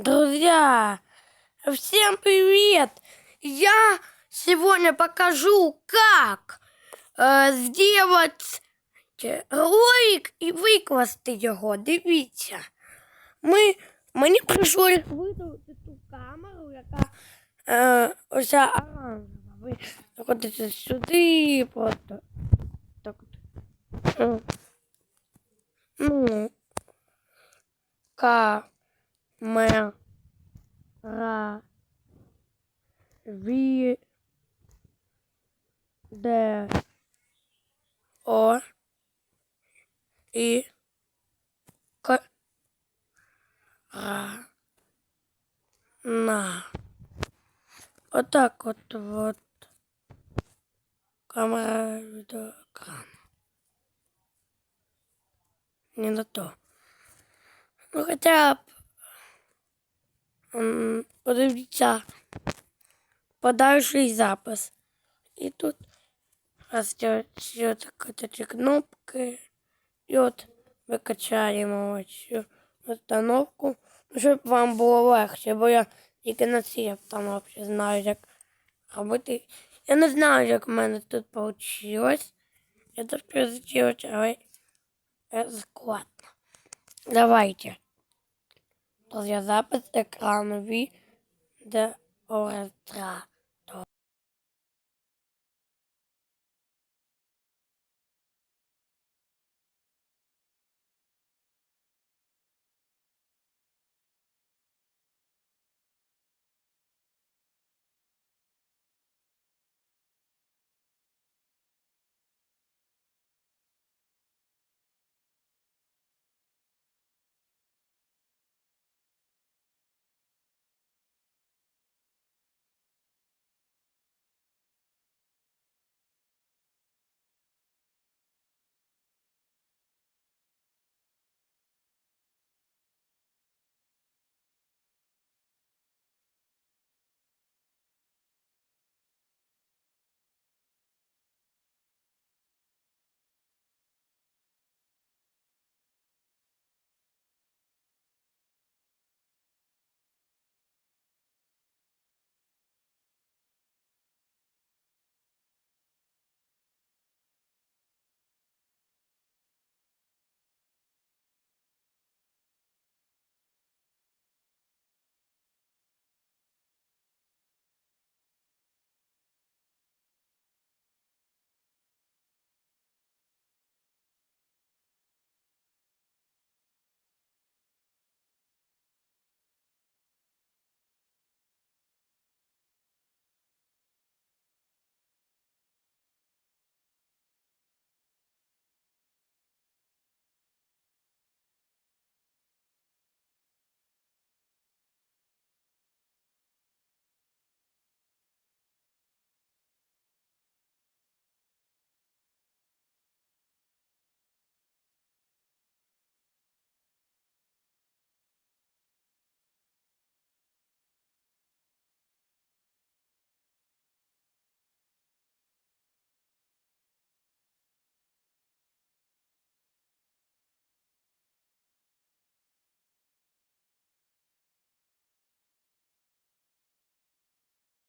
Друзья, всем привет! Я сегодня покажу, как э, сделать ролик і викласти його. Дивіться. Ми, мені прийшлося видалити ту камеру, яка е, оця оранжева. Ви заходите сюди, просто так от. Е, Ну, камера відео і к на отак от вот камера відеоекран. Не на то. Ну хоча б м, подивіться подальший запис. І тут эти кнопки. І от ми качаємо цю установку, ну, щоб вам було легше, бо я тільки на цій там знаю, як робити. Я не знаю, як в мене тут вийшло. Я зачилась, але це складно. Давайте. Тож я запис екрану відеореєстратора.